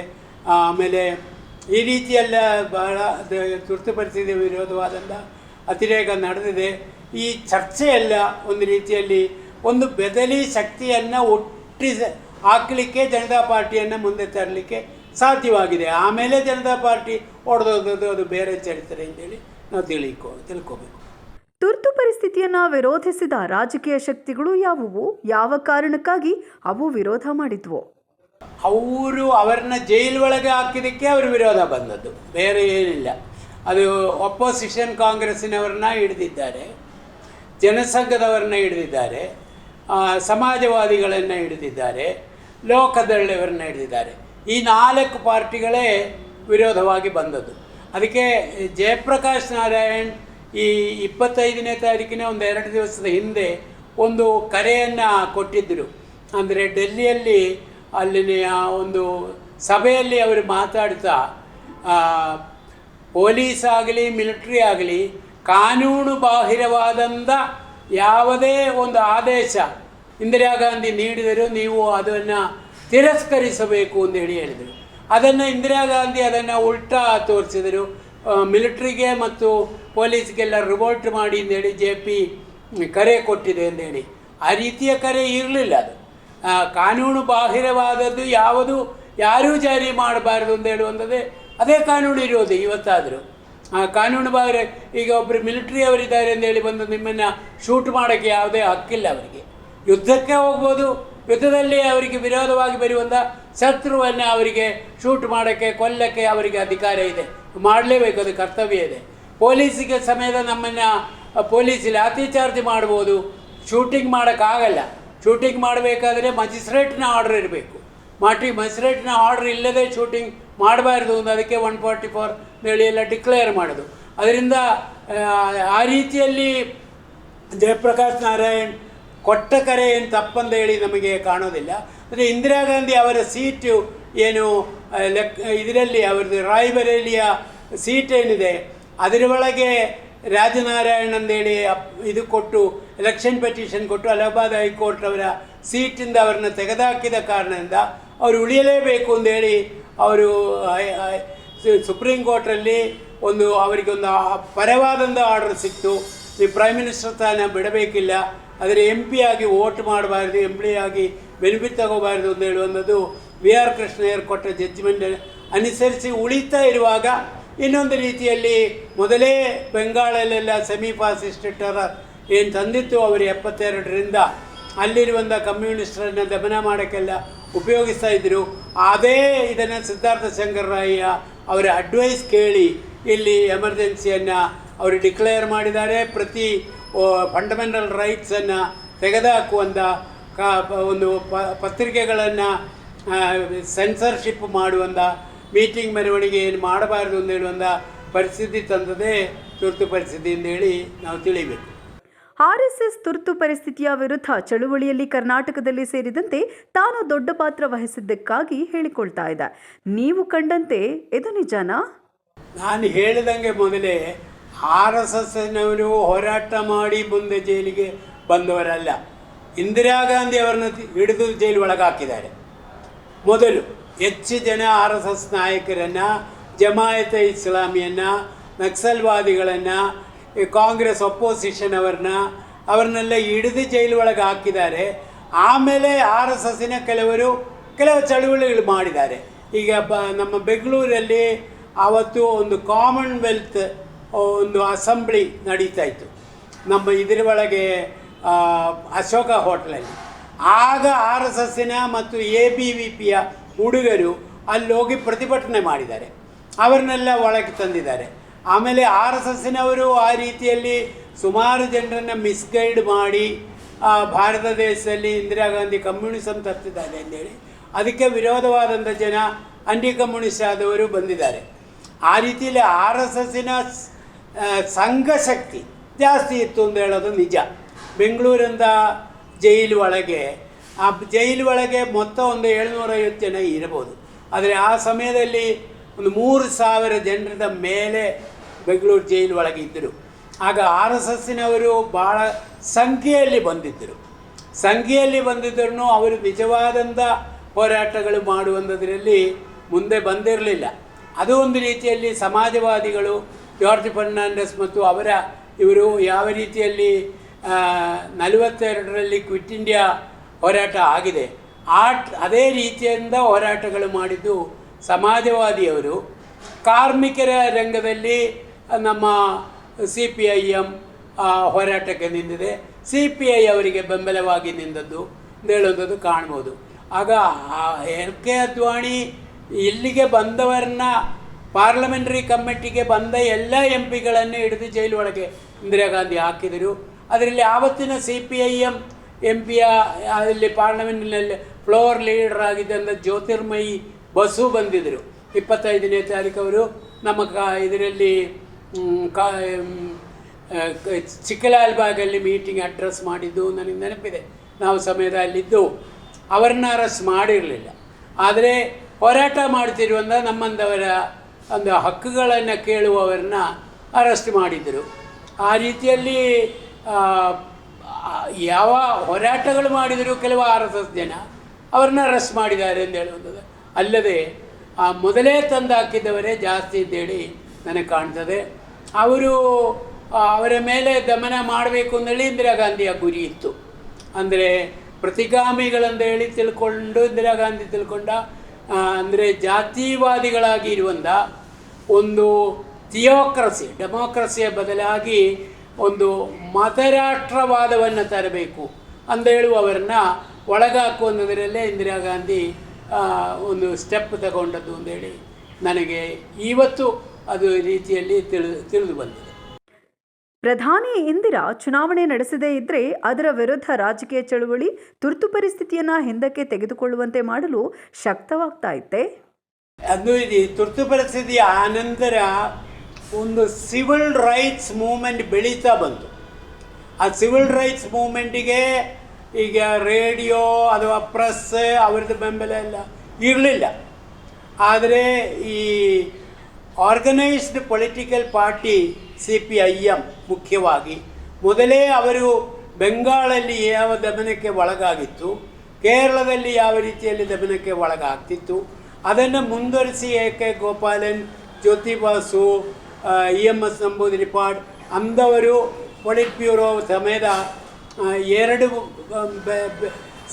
ಆಮೇಲೆ ಈ ರೀತಿಯೆಲ್ಲ ಬಹಳ ತುರ್ತು ಪರಿಸ್ಥಿತಿ ವಿರೋಧವಾದಂಥ ಅತಿರೇಕ ನಡೆದಿದೆ. ಈ ಚರ್ಚೆಯೆಲ್ಲ ಒಂದು ರೀತಿಯಲ್ಲಿ ಒಂದು ಬೆದಲಿ ಶಕ್ತಿಯನ್ನು ಒಟ್ಟಿಸ ಹಾಕಲಿಕ್ಕೆ ಜನತಾ ಪಾರ್ಟಿಯನ್ನು ಮುಂದೆ ತರಲಿಕ್ಕೆ ಸಾಧ್ಯವಾಗಿದೆ. ಆಮೇಲೆ ಜನತಾ ಪಾರ್ಟಿ ಹೊಡೆದೋದದ್ದು ಅದು ಬೇರೆ ಚರಿತ್ರೆ ಅಂತೇಳಿ ನಾವು ತಿಳಿಕೋ, ತಿಳ್ಕೋಬೇಕು. ತುರ್ತು ಪರಿಸ್ಥಿತಿಯನ್ನ ವಿರೋಧಿಸಿದ ರಾಜಕೀಯ ಶಕ್ತಿಗಳು ಯಾವುವು? ಯಾವ ಕಾರಣಕ್ಕಾಗಿ ಅವು ವಿರೋಧ ಮಾಡಿದ್ವು? ಅವರು ಅವರನ್ನ ಜೈಲ್ ಒಳಗೆ ಹಾಕಿದ್ದಕ್ಕೆ ಅವರು ವಿರೋಧ ಬಂದದ್ದು. ಬೇರೆ ಏನಿಲ್ಲ. ಅದು ಅಪೋಸಿಷನ್ ಕಾಂಗ್ರೆಸ್ಸಿನವ್ರನ್ನ ಹಿಡಿದಿದ್ದಾರೆ. ಜನಸಂಘದವ್ರನ್ನ ಹಿಡಿದಿದ್ದಾರೆ. ಸಮಾಜವಾದಿಗಳನ್ನು ಹಿಡಿದಿದ್ದಾರೆ. ಲೋಕದಳ್ಳಿಯವರನ್ನ ಹಿಡಿದಿದ್ದಾರೆ. ಈ ನಾಲ್ಕು ಪಾರ್ಟಿಗಳೇ ವಿರೋಧವಾಗಿ ಬಂದದ್ದು. ಅದಕ್ಕೆ ಜಯಪ್ರಕಾಶ್ ನಾರಾಯಣ್ ಈ ಇಪ್ಪತ್ತೈದನೇ ತಾರೀಕಿನ ಒಂದು ಎರಡು ದಿವಸದ ಹಿಂದೆ ಒಂದು ಕರೆಯನ್ನು ಕೊಟ್ಟಿದ್ದರು. ಅಂದರೆ ಡೆಲ್ಲಿಯಲ್ಲಿ ಅಲ್ಲಿನ ಒಂದು ಸಭೆಯಲ್ಲಿ ಅವರು ಮಾತಾಡ್ತಾ ಪೊಲೀಸ್ ಆಗಲಿ, ಮಿಲಿಟ್ರಿ ಆಗಲಿ, ಕಾನೂನು ಬಾಹಿರವಾದಂಥ ಯಾವುದೇ ಒಂದು ಆದೇಶ ಇಂದಿರಾ ಗಾಂಧಿ ನೀಡಿದರೂ ನೀವು ಅದನ್ನು ತಿರಸ್ಕರಿಸಬೇಕು ಅಂತ ಹೇಳಿ ಹೇಳಿದರು. ಅದನ್ನು ಇಂದಿರಾ ಗಾಂಧಿ ಅದನ್ನು ಉಲ್ಟಾ ತೋರಿಸಿದರು. ಮಿಲಿಟ್ರಿಗೆ ಮತ್ತು ಪೊಲೀಸ್ಗೆಲ್ಲ ರಿವೋಲ್ಟ್ ಮಾಡಿ ಅಂತೇಳಿ ಜೆ ಪಿ ಕರೆ ಕೊಟ್ಟಿದೆ ಅಂತೇಳಿ ಆ ರೀತಿಯ ಕರೆ ಇರಲಿಲ್ಲ ಅದು. ಕಾನೂನು ಬಾಹಿರವಾದದ್ದು ಯಾವುದು, ಯಾರೂ ಜಾರಿ ಮಾಡಬಾರ್ದು ಅಂತ ಹೇಳುವಂಥದ್ದೇ ಅದೇ ಕಾನೂನು ಇರೋದು ಇವತ್ತಾದರೂ. ಕಾನೂನು ಬಾಹಿರ, ಈಗ ಒಬ್ಬರು ಮಿಲಿಟ್ರಿ ಅವರಿದ್ದಾರೆ ಅಂತೇಳಿ ಬಂದು ನಿಮ್ಮನ್ನು ಶೂಟ್ ಮಾಡೋಕ್ಕೆ ಯಾವುದೇ ಹಕ್ಕಿಲ್ಲ ಅವರಿಗೆ. ಯುದ್ಧಕ್ಕೆ ಹೋಗ್ಬೋದು, ಯುದ್ಧದಲ್ಲಿ ಅವರಿಗೆ ವಿರೋಧವಾಗಿ ಬರುವಂಥ ಶತ್ರುವನ್ನು ಅವರಿಗೆ ಶೂಟ್ ಮಾಡೋಕ್ಕೆ, ಕೊಲ್ಲಕ್ಕೆ ಅವರಿಗೆ ಅಧಿಕಾರ ಇದೆ. ಮಾಡಲೇಬೇಕು, ಅದು ಕರ್ತವ್ಯ ಇದೆ. ಪೊಲೀಸಿಗೆ ಸಮೇತ ನಮ್ಮನ್ನು ಪೊಲೀಸ್ ಲಾಠಿ ಚಾರ್ಜ್ ಮಾಡ್ಬೋದು. ಶೂಟಿಂಗ್ ಮಾಡೋಕ್ಕಾಗಲ್ಲ. ಶೂಟಿಂಗ್ ಮಾಡಬೇಕಾದ್ರೆ ಮಜಿಸ್ಟ್ರೇಟ್ನ ಆರ್ಡರ್ ಇರಬೇಕು. ಮಾಟಿ, ಮಜಿಸ್ಟ್ರೇಟ್ನ ಆರ್ಡರ್ ಇಲ್ಲದೆ ಶೂಟಿಂಗ್ ಮಾಡಬಾರ್ದು ಅಂತ ಅದಕ್ಕೆ ಒನ್ ಫಾರ್ಟಿ ಫೋರ್ ಹೇಳಿ ಎಲ್ಲ ಡಿಕ್ಲೇರ್ ಮಾಡೋದು. ಅದರಿಂದ, ಆ ರೀತಿಯಲ್ಲಿ ಜಯಪ್ರಕಾಶ್ ನಾರಾಯಣ್ ಕೊಟ್ಟ ಕರೆ ಏನು ತಪ್ಪಂತ ಹೇಳಿ ನಮಗೆ ಕಾಣೋದಿಲ್ಲ. ಅಂದರೆ ಇಂದಿರಾ ಗಾಂಧಿ ಅವರ ಸೀಟು ಏನು ಲೆಕ್ ಇದರಲ್ಲಿ ಅವರದ್ದು ರಾಯ್ಬರೇಲಿಯ ಸೀಟ್ ಏನಿದೆ, ಅದರ ಒಳಗೆ ರಾಜನಾರಾಯಣ್ ಅಂತ ಹೇಳಿ ಇದು ಕೊಟ್ಟು ಎಲೆಕ್ಷನ್ ಪೆಟಿಷನ್ ಕೊಟ್ಟು ಅಲಹಾಬಾದ್ ಹೈಕೋರ್ಟ್ ಅವರ ಸೀಟಿಂದ ಅವರನ್ನು ತೆಗೆದುಹಾಕಿದ ಕಾರಣದಿಂದ ಅವರು ಉಳಿಯಲೇಬೇಕು ಅವರು ಐ- ಐ- ಸು- ಸುಪ್ರೀಂ ಕೋರ್ಟಲ್ಲಿ ಒಂದು ಅವರಿಗೆ ಒಂದು ಪರವಾದಂಥ ಆರ್ಡರ್ ಸಿಕ್ತು. ನೀವು ಪ್ರೈಮ್ ಮಿನಿಸ್ಟರ್ ಸ್ಥಾನ ಬಿಡಬೇಕಿಲ್ಲ, ಆದರೆ ಎಂ ಪಿ ಆಗಿ ವೋಟ್ ಮಾಡಬಾರ್ದು ಎಂ ಪಿ ಆಗಿ ಬೆನಿಫಿಟ್ ತಗೋಬಾರ್ದು ಅಂತ ಹೇಳುವಂಥದ್ದು ವಿ ಆರ್ ಕೃಷ್ಣಯ್ಯರ್ ಕೊಟ್ಟ ಜಡ್ಜ್ಮೆಂಟ್ ಅನುಸರಿಸಿ ಉಳಿತಾ ಇರುವಾಗ ಇನ್ನೊಂದು ರೀತಿಯಲ್ಲಿ ಮೊದಲೇ ಬೆಂಗಾಳಲ್ಲೆಲ್ಲ ಸೆಮಿ ಫಾಸಿಸ್ಟ್ ಟೆರರ್ ಏನು ತಂದಿತ್ತು ಅವರು ಎಪ್ಪತ್ತೆರಡರಿಂದ ಅಲ್ಲಿರುವಂಥ ಕಮ್ಯುನಿಸ್ಟರನ್ನು ದಮನ ಮಾಡೋಕ್ಕೆಲ್ಲ ಉಪಯೋಗಿಸ್ತಾ ಇದ್ದರು ಅದೇ ಇದನ್ನು ಸಿದ್ಧಾರ್ಥ ಶಂಕರರಾಯ ಅವರ ಅಡ್ವೈಸ್ ಕೇಳಿ ಇಲ್ಲಿ ಎಮರ್ಜೆನ್ಸಿಯನ್ನು ಅವರು ಡಿಕ್ಲೇರ್ ಮಾಡಿದ್ದಾರೆ. ಪ್ರತಿ ಫಂಡಮೆಂಟಲ್ ರೈಟ್ಸನ್ನು ತೆಗೆದುಹಾಕುವಂಥ ಕ, ಒಂದು ಪತ್ರಿಕೆಗಳನ್ನು ಸೆನ್ಸರ್ಶಿಪ್ ಮಾಡುವಂಥ ಮೀಟಿಂಗ್ ಮೆರವಣಿಗೆ ಏನು ಮಾಡಬಾರ್ದು ಅಂತ ಹೇಳುವಂಥ ಪರಿಸ್ಥಿತಿ ತಂದದೇ ತುರ್ತು ಪರಿಸ್ಥಿತಿ ಅಂತ ಹೇಳಿ ನಾವು ತಿಳಿಬೇಕು. ಆರ್ಎಸ್ಎಸ್ ತುರ್ತು ಪರಿಸ್ಥಿತಿಯ ವಿರುದ್ಧ ಚಳುವಳಿಯಲ್ಲಿ ಕರ್ನಾಟಕದಲ್ಲಿ ಸೇರಿದಂತೆ ತಾನು ದೊಡ್ಡ ಪಾತ್ರ ವಹಿಸಿದ್ದಕ್ಕಾಗಿ ಹೇಳಿಕೊಳ್ತಾ ಇದ್ದ. ನೀವು ಕಂಡಂತೆ ಇದು ನಿಜನಾ? ನಾನು ಹೇಳಿದಂಗೆ ಮೊದಲೇ ಆರ್ ಎಸ್ ಎಸ್ನವರು ಹೋರಾಟ ಮಾಡಿ ಮುಂದೆ ಜೈಲಿಗೆ ಬಂದವರಲ್ಲ. ಇಂದಿರಾ ಗಾಂಧಿ ಅವರನ್ನು ಹಿಡಿದು ಜೈಲು ಒಳಗೆ ಹಾಕಿದ್ದಾರೆ ಮೊದಲು ಹೆಚ್ಚು ಜನ ಆರ್ ಎಸ್ ಎಸ್ ನಾಯಕರನ್ನು, ಜಮಾಯತೆ ಇಸ್ಲಾಮಿಯನ್ನು, ನಕ್ಸಲ್ವಾದಿಗಳನ್ನು ಕಾಂಗ್ರೆಸ್ ಅಪೋಸಿಷನ್ ಅವ್ರನ್ನ, ಅವ್ರನ್ನೆಲ್ಲ ಹಿಡಿದು ಜೈಲು ಒಳಗೆ ಹಾಕಿದ್ದಾರೆ. ಆಮೇಲೆ ಆರ್ ಎಸ್ ಎಸ್ಸಿನ ಕೆಲವರು ಕೆಲವು ಚಳುವಳಿಗಳು ಮಾಡಿದ್ದಾರೆ. ಈಗ ಬ, ನಮ್ಮ ಬೆಂಗಳೂರಲ್ಲಿ ಆವತ್ತು ಒಂದು ಕಾಮನ್ವೆಲ್ತ್ ಒಂದು ಅಸೆಂಬ್ಲಿ ನಡೀತಾ ಇತ್ತು. ನಮ್ಮ ಇದರ ಒಳಗೆ ಅಶೋಕ ಹೋಟ್ಲಲ್ಲಿ. ಆಗ ಆರ್ ಎಸ್ ಎಸ್ಸಿನ ಮತ್ತು ಎ ಬಿ ವಿ ಪಿಯ ಹುಡುಗರು ಅಲ್ಲಿ ಹೋಗಿ ಪ್ರತಿಭಟನೆ ಮಾಡಿದ್ದಾರೆ. ಅವರನ್ನೆಲ್ಲ ಒಳಗೆ ತಂದಿದ್ದಾರೆ. ಆಮೇಲೆ ಆರ್ ಎಸ್ ಎಸ್ಸಿನವರು ಆ ರೀತಿಯಲ್ಲಿ ಸುಮಾರು ಜನರನ್ನು ಮಿಸ್ಗೈಡ್ ಮಾಡಿ ಭಾರತ ದೇಶದಲ್ಲಿ ಇಂದಿರಾ ಗಾಂಧಿ ಕಮ್ಯುನಿಸಮ್ ತರ್ತಿದ್ದಾರೆ ಅಂತೇಳಿ ಅದಕ್ಕೆ ವಿರೋಧವಾದಂಥ ಜನ ಆಂಟಿ ಕಮ್ಯುನಿಸ್ಟ್ ಆದವರು ಬಂದಿದ್ದಾರೆ. ಆ ರೀತಿಯಲ್ಲಿ ಆರ್ ಎಸ್ ಎಸ್ಸಿನ ಸಂಘಶಕ್ತಿ ಜಾಸ್ತಿ ಇತ್ತು ಅಂತ ಹೇಳೋದು ನಿಜ. ಬೆಂಗಳೂರಿಂದ ಜೈಲು ಒಳಗೆ, ಆ ಜೈಲು ಒಳಗೆ ಮೊತ್ತ ಒಂದು ಏಳ್ನೂರೈವತ್ತು ಜನ ಇರಬಹುದು. ಆದರೆ ಆ ಸಮಯದಲ್ಲಿ ಒಂದು ಮೂರು ಸಾವಿರ ಜನರದ ಮೇಲೆ ಬೆಂಗಳೂರು ಜೈಲು ಒಳಗೆ ಇದ್ದರು. ಆಗ ಆರ್ ಎಸ್ ಎಸ್ಸಿನವರು ಭಾಳ ಸಂಖ್ಯೆಯಲ್ಲಿ ಬಂದಿದ್ದರು. ಸಂಖ್ಯೆಯಲ್ಲಿ ಬಂದಿದ್ದರೂ ಅವರು ನಿಜವಾದಂಥ ಹೋರಾಟಗಳು ಮಾಡುವಂಥದ್ರಲ್ಲಿ ಮುಂದೆ ಬಂದಿರಲಿಲ್ಲ. ಅದು ಒಂದು ರೀತಿಯಲ್ಲಿ ಸಮಾಜವಾದಿಗಳು, ಜಾರ್ಜ್ ಫರ್ನಾಂಡಸ್ ಮತ್ತು ಅವರ ಇವರು ಯಾವ ರೀತಿಯಲ್ಲಿ ನಲವತ್ತೆರಡರಲ್ಲಿ ಕ್ವಿಟ್ ಇಂಡಿಯಾ ಹೋರಾಟ ಆಗಿದೆ. ಆ, ಅದೇ ರೀತಿಯಿಂದ ಹೋರಾಟಗಳು ಮಾಡಿದ್ದು ಸಮಾಜವಾದಿಯವರು. ಕಾರ್ಮಿಕರ ರಂಗದಲ್ಲಿ ನಮ್ಮ ಸಿ ಪಿ ಐ ಎಂ ಹೋರಾಟಕ್ಕೆ ನಿಂತಿದೆ. ಸಿ ಪಿ ಐ ಅವರಿಗೆ ಬೆಂಬಲವಾಗಿ ನಿಂತದ್ದು ಅಂತ ಹೇಳುವಂಥದ್ದು ಕಾಣ್ಬೋದು ಆಗ ಎಲ್ ಕೆ ಅದ್ವಾಣಿ ಇಲ್ಲಿಗೆ ಬಂದವರನ್ನ ಪಾರ್ಲಮೆಂಟರಿ ಕಮಿಟಿಗೆ ಬಂದ ಎಲ್ಲ ಎಂ ಪಿಗಳನ್ನು ಹಿಡಿದು ಜೈಲು ಒಳಗೆ ಇಂದಿರಾ ಗಾಂಧಿ ಹಾಕಿದರು. ಅದರಲ್ಲಿ ಆವತ್ತಿನ C P I M M ಪಿಯ ಅಲ್ಲಿ ಪಾರ್ಲಮೆಂಟ್ನಲ್ಲಿ ಫ್ಲೋರ್ ಲೀಡರ್ ಆಗಿದ್ದಂಥ ಜ್ಯೋತಿರ್ಮಯಿ ಬಸು ಬಂದಿದ್ದರು. ಇಪ್ಪತ್ತೈದನೇ ತಾರೀಕು ಅವರು ನಮ್ಮ ಕಾ, ಇದರಲ್ಲಿ ಕಾ ಚಿಕ್ಕಲಾಲ್ ಬಾಗಲ್ಲಿ ಮೀಟಿಂಗ್ ಅಡ್ರೆಸ್ ಮಾಡಿದ್ದು ನನಗೆ ನೆನಪಿದೆ. ನಾವು ಸಮಯದ ಅಲ್ಲಿದ್ದು ಅವರನ್ನ ಅರೆಸ್ಟ್ ಮಾಡಿರಲಿಲ್ಲ. ಆದರೆ ಹೋರಾಟ ಮಾಡ್ತಿರುವಂಥ ನಮ್ಮಂದವರ ಒಂದು ಹಕ್ಕುಗಳನ್ನು ಕೇಳುವವರನ್ನ ಅರೆಸ್ಟ್ ಮಾಡಿದ್ದರು. ಆ ರೀತಿಯಲ್ಲಿ ಯಾವ ಹೋರಾಟಗಳು ಮಾಡಿದರೂ ಕೆಲವು ಆರ್ ಎಸ್ ಎಸ್ ಜನ ಅವ್ರನ್ನ ಅರೆಸ್ಟ್ ಮಾಡಿದ್ದಾರೆ ಅಂತ ಹೇಳುವಂಥದ್ದು. ಅಲ್ಲದೆ ಆ ಮೊದಲೇ ತಂದು ಹಾಕಿದ್ದವರೇ ಜಾಸ್ತಿ ಅಂತೇಳಿ ನನಗೆ ಕಾಣ್ತದೆ. ಅವರು ಅವರ ಮೇಲೆ ದಮನ ಮಾಡಬೇಕು ಅಂತೇಳಿ ಇಂದಿರಾ ಗಾಂಧಿಯ ಗುರಿ ಇತ್ತು. ಅಂದರೆ ಪ್ರತಿಗಾಮಿಗಳಂತ ಹೇಳಿ ತಿಳ್ಕೊಂಡು, ಇಂದಿರಾ ಗಾಂಧಿ ತಿಳ್ಕೊಂಡ ಅಂದರೆ ಜಾತಿವಾದಿಗಳಾಗಿ ಇರುವಂಥ ಒಂದು ಥಿಯೋಕ್ರಸಿ ಡೆಮೋಕ್ರಸಿಯ ಬದಲಾಗಿ ಒಂದು ಮತರಾಷ್ಟ್ರವಾದವನ್ನು ತರಬೇಕು ಅಂತ ಹೇಳುವವರನ್ನ ಒಳಗಾಕುವಂಥದ್ರಲ್ಲೇ ಇಂದಿರಾ ಗಾಂಧಿ ಒಂದು ಸ್ಟೆಪ್ ತಗೊಂಡದ್ದು ಅಂತೇಳಿ ನನಗೆ ಇವತ್ತು ಅದು ರೀತಿಯಲ್ಲಿ ತಿಳಿದು ತಿಳಿದು ಬಂದಿದೆ. ಪ್ರಧಾನಿ ಇಂದಿರಾ ಚುನಾವಣೆ ನಡೆಸದೇ ಇದ್ದರೆ ಅದರ ವಿರುದ್ಧ ರಾಜಕೀಯ ಚಳುವಳಿ ತುರ್ತು ಪರಿಸ್ಥಿತಿಯನ್ನು ಹಿಂದಕ್ಕೆ ತೆಗೆದುಕೊಳ್ಳುವಂತೆ ಮಾಡಲು ಶಕ್ತವಾಗ್ತಾ ಇತ್ತೆ. ಅದು ತುರ್ತು ಪರಿಸ್ಥಿತಿ ಆನಂತರ ಒಂದು ಸಿವಿಲ್ ರೈಟ್ಸ್ ಮೂಮೆಂಟ್ ಬೆಳೀತಾ ಬಂತು. ಆ ಸಿವಿಲ್ ರೈಟ್ಸ್ ಮೂಮೆಂಟಿಗೆ ಈಗ ರೇಡಿಯೋ ಅಥವಾ ಪ್ರೆಸ್ ಅವರದ್ದು ಬೆಂಬಲ ಎಲ್ಲ ಇರಲಿಲ್ಲ. ಆದರೆ ಈ organised political party C P I M ಮುಖ್ಯವಾಗಿ ಮೊದಲೇ ಅವರು ಬೆಂಗಾಳಲ್ಲಿ ಯಾವ ದಮನಕ್ಕೆ ಒಳಗಾಗಿತ್ತು, ಕೇರಳದಲ್ಲಿ ಯಾವ ರೀತಿಯಲ್ಲಿ ದಮನಕ್ಕೆ ಒಳಗಾಗ್ತಿತ್ತು, ಅದನ್ನು ಮುಂದುವರಿಸಿ A K Gopalan, Jyoti E M S Namboodiripad ಅಂದವರು folate bureau ಸಮೇತ ಎರಡು